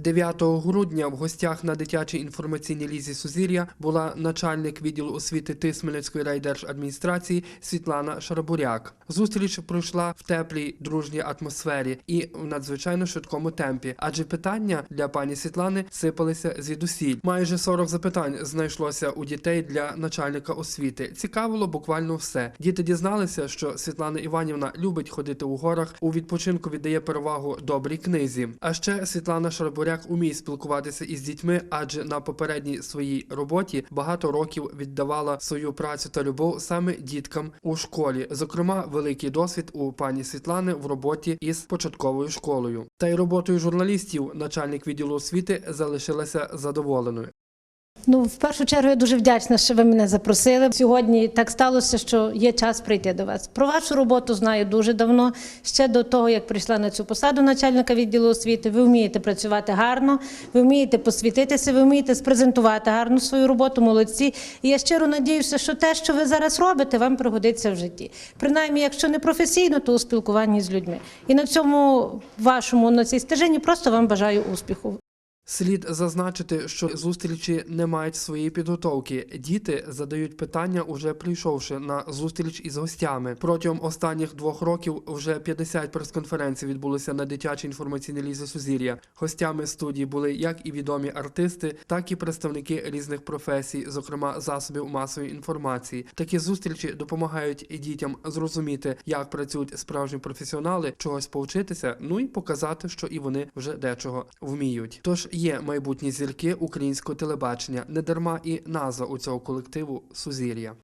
9 грудня в гостях на дитячій інформаційній лізі Сузір'я була начальник відділу освіти Тисменецької райдержадміністрації Світлана Шарабуряк. Зустріч пройшла в теплій дружній атмосфері і в надзвичайно швидкому темпі, адже питання для пані Світлани сипалися звідусіль. Майже 40 запитань знайшлося у дітей для начальника освіти. Цікавило буквально все. Діти дізналися, що Світлана Іванівна любить ходити у горах, у відпочинку віддає перевагу добрій книзі. А ще Світлана Шарабуряк уміє спілкуватися із дітьми, адже на попередній своїй роботі багато років віддавала свою працю та любов саме діткам у школі. Зокрема, великий досвід у пані Світлани в роботі із початковою школою. Та й роботою журналістів начальник відділу освіти залишилася задоволеною. Ну, в першу чергу я дуже вдячна, що ви мене запросили. Сьогодні так сталося, що є час прийти до вас. Про вашу роботу знаю дуже давно. Ще до того, як прийшла на цю посаду начальника відділу освіти, ви вмієте працювати гарно, ви вмієте посвітитися, ви вмієте спрезентувати гарно свою роботу, молодці. І я щиро надіюся, що те, що ви зараз робите, вам пригодиться в житті. Принаймні, якщо не професійно, то у спілкуванні з людьми. І на цьому вашому на цій стежині просто вам бажаю успіху. Слід зазначити, що зустрічі не мають своєї підготовки. Діти задають питання, уже прийшовши на зустріч із гостями. Протягом останніх двох років вже 50 прес-конференцій відбулися на дитячій інформаційній лізі Сузір'я. Гостями студії були як і відомі артисти, так і представники різних професій, зокрема засобів масової інформації. Такі зустрічі допомагають дітям зрозуміти, як працюють справжні професіонали, чогось повчитися, ну і показати, що і вони вже дечого вміють. Тож є майбутні зірки українського телебачення, не дарма і назва у цього колективу Сузір'я.